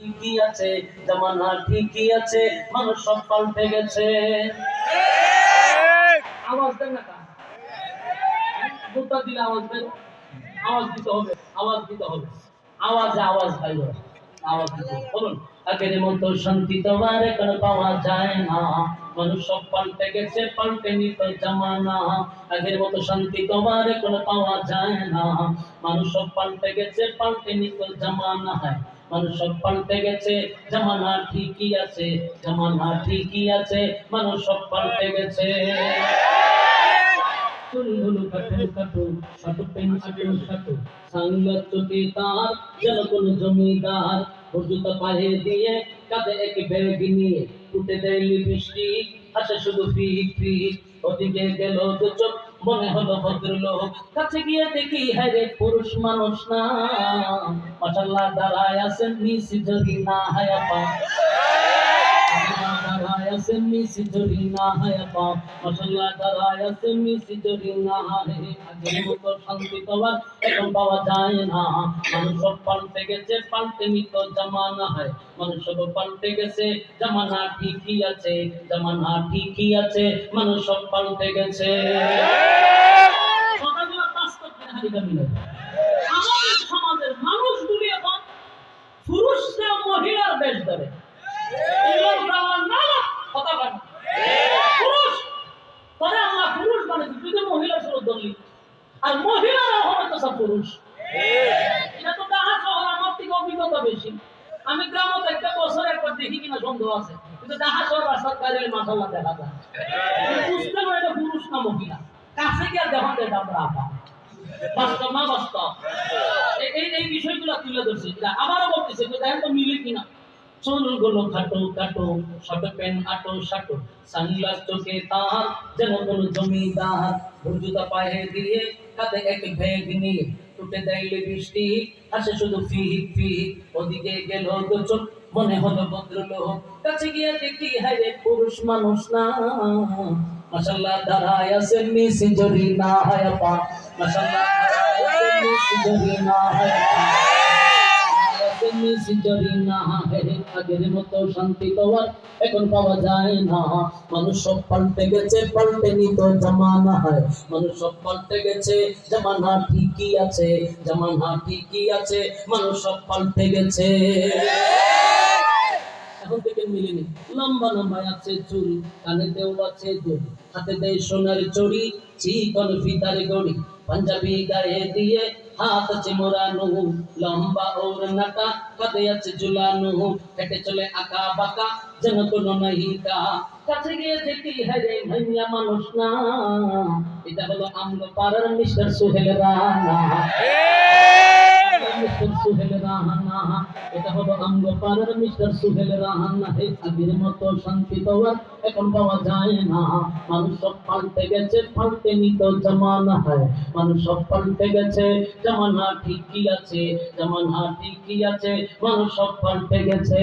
ঠিকই আছে, জামানা ঠিকই আছে, মানুষ সব পাল্টে গেছে। আওয়াজ দেন না কা দিলে আওয়াজ দেন। আওয়াজ দিতে হবে, আওয়াজ দিতে হবে। আওয়াজে আওয়াজ ভাই আওয়াজ দিতে হবে। বলুন। আগের মতো শান্তি তোমার এখন পাওয়া যায় না। মানুষ সব পাল্টে গেছে, পাল্টে নিত জামানা। আগের মতো শান্তি তোমার এখন পাওয়া যায় না। মানুষ সব পাল্টে গেছে, পাল্টে নিত জামানা। হয় মানুষ সব পাল্টে গেছে, জামানা ঠিকই আছে, জামানা ঠিকই আছে, মানুষ সব পাল্টে গেছে। শাটু পেন তার জমিদার হুজুতা পায়ে দিয়ে কাঁধে এক ব্যাগ নিয়ে উঠে দেয় বৃষ্টি। আসে শুধু ফিট ফিট ওদিকে গেল তো চোখ। মনে হলো ভদ্রলোক, কাছে গিয়ে দেখি হ্যাঁ পুরুষ মানুষ না। মাশাল্লাহ দাঁড়ায় আছেন মিস যদি না হায়া পা হায় হায় আগের মতো শান্তি এখন পাওয়া যায় না। মানুষ সব পাল্টে গেছে পাল্টে নিত জামানা হয়। মানুষ সব পাল্টে গেছে জামানা ঠিকই আছে জামানা ঠিকই আছে মানুষ সব পাল্টে গেছে। কথাগুলো বাস্তব হারিকা মিলে আমাদের সমাজের মানুষগুলি এখন পুরুষরা মহিলার বেশ ধরে এগুলোর ব্রাহ্মণ না, কথা বলে না। পুরুষ পরে আমরা পুরুষ মানে তুই তো মহিলা শুরু ধরলি আর মহিলারা হবে তো পুরুষ। এটা তো শহর আমার থেকে অভিজ্ঞতা বেশি। আমি একটা বছর একবার দেখি কিনা সন্দেহ আছে। কিন্তু তাহার শহর রাস্তার বাইরে মাসাল্লাহ দেখা যায় বুঝতে পারে এটা পুরুষ না মহিলা। কাছে গিয়ে দেখা যায় আমরা আপা। বাস্তব না বাস্তব? এই এই বিষয়গুলো তুলে ধরছে। আবারও বলতেছে তো দেখেন তো মিলে কিনা। চুলগুলো খাটো খাটো শর্ট প্যান্ট আটো, শাটো। সানগ্লাস চোখে যেন কোন ভুজুতা পায়ে দিয়ে কাঁধে এক নিয়ে টুটে বৃষ্টি। শুধু ওদিকে গেল মনে হলো ভদ্রলোক। কাছে গিয়ে দেখি, হায় পুরুষ মানুষ না। মাশাল্লাহ, দাঁড়ায় আছে মিস জরি না হায় পা দাঁড়ায় মিস জরি না হায় পা এখন পাওয়া যায় না। মানুষ সব পাল্টে গেছে, পাল্টে নিত জামানা হয়। মানুষ সব পাল্টে গেছে, জামানা ঠিকই আছে, জামানা ঠিকই আছে। মানুষ সব পাল্টে গেছে। এখন থেকে মিলেনি। লম্বা লম্বা আছে চুল, কানে দেও আছে দড়ি, হাতে দেয় সোনার চড়ি, চিকন ফিতার গড়ি, পাঞ্জাবি গায়ে দিয়ে হাত আছে মোরানো লম্বা ওর নাকা, কাঁধে আছে ঝুলানো হেঁটে চলে আঁকা বাঁকা, যেন কোনো নাহিকা কাছে গিয়ে দেখি হ্যাঁ রে ভাইয়া, মানুষ না। এটা হলো আমগো পাড়ার মিস্টার সোহেল রানা। মিস্টার সুহেল রাহানা। এটা হলো আমগো পাড়ার মিস্টার সুহেল রাহানা। হে আগের মতো শান্তি পাওয়ার এখন পাওয়া যায় না। মানুষ সব পাল্টে গেছে, পাল্টে নিত জামানা হয়। মানুষ সব পাল্টে গেছে, জামানা ঠিকই আছে, জামানা ঠিকই আছে, মানুষ সব পাল্টে গেছে।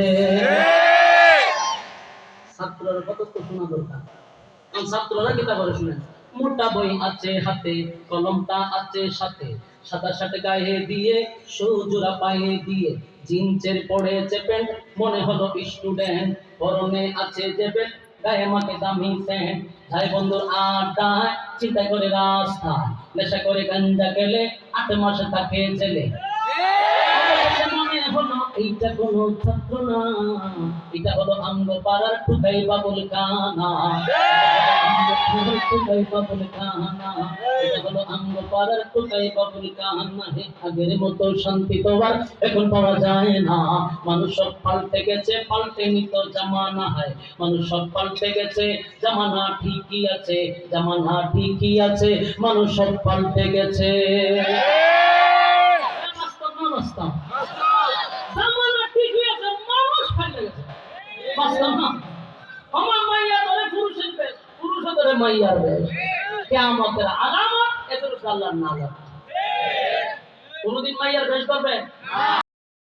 ছাত্ররা কত তো শোনা দরকার? ছাত্ররা কিতা করে শুনেন। মোটা বই আছে হাতে, কলমটা আছে সাথে। সাদা সাথে গায়ে দিয়ে সুজোড়া পায়ে দিয়ে জিন্সের পড়েছে প্যান্ট মনে হলো স্টুডেন্ট পরনে আছে যে প্যান্ট গায়ে মাকে দামি প্যান্ট। ভাই বন্ধুর আড্ডায় চিন্তা করে রাস্তায় নেশা করে গাঞ্জা গেলে আট মাসে থাকে জেলে। এইটা কোনো ছাত্র না এটা হলো আঙ্গ পাড়ার টুকাই বাবুল কানা বাবুল কানা হে আগের মতো শান্তি তো এখন পাওয়া যায় না। মানুষ সব পাল্টে গেছে, পাল্টে নিত জামানা হয়। মানুষ সব পাল্টে গেছে, জামানা ঠিকই আছে, জামানা ঠিকই আছে, মানুষ সব পাল্টে গেছে। আমার মাইয়া পুরুষের পুরুষের মাইয়ার আলামত এত আল্লাহর নাম। কোনদিন মাইয়ার বেশ করবে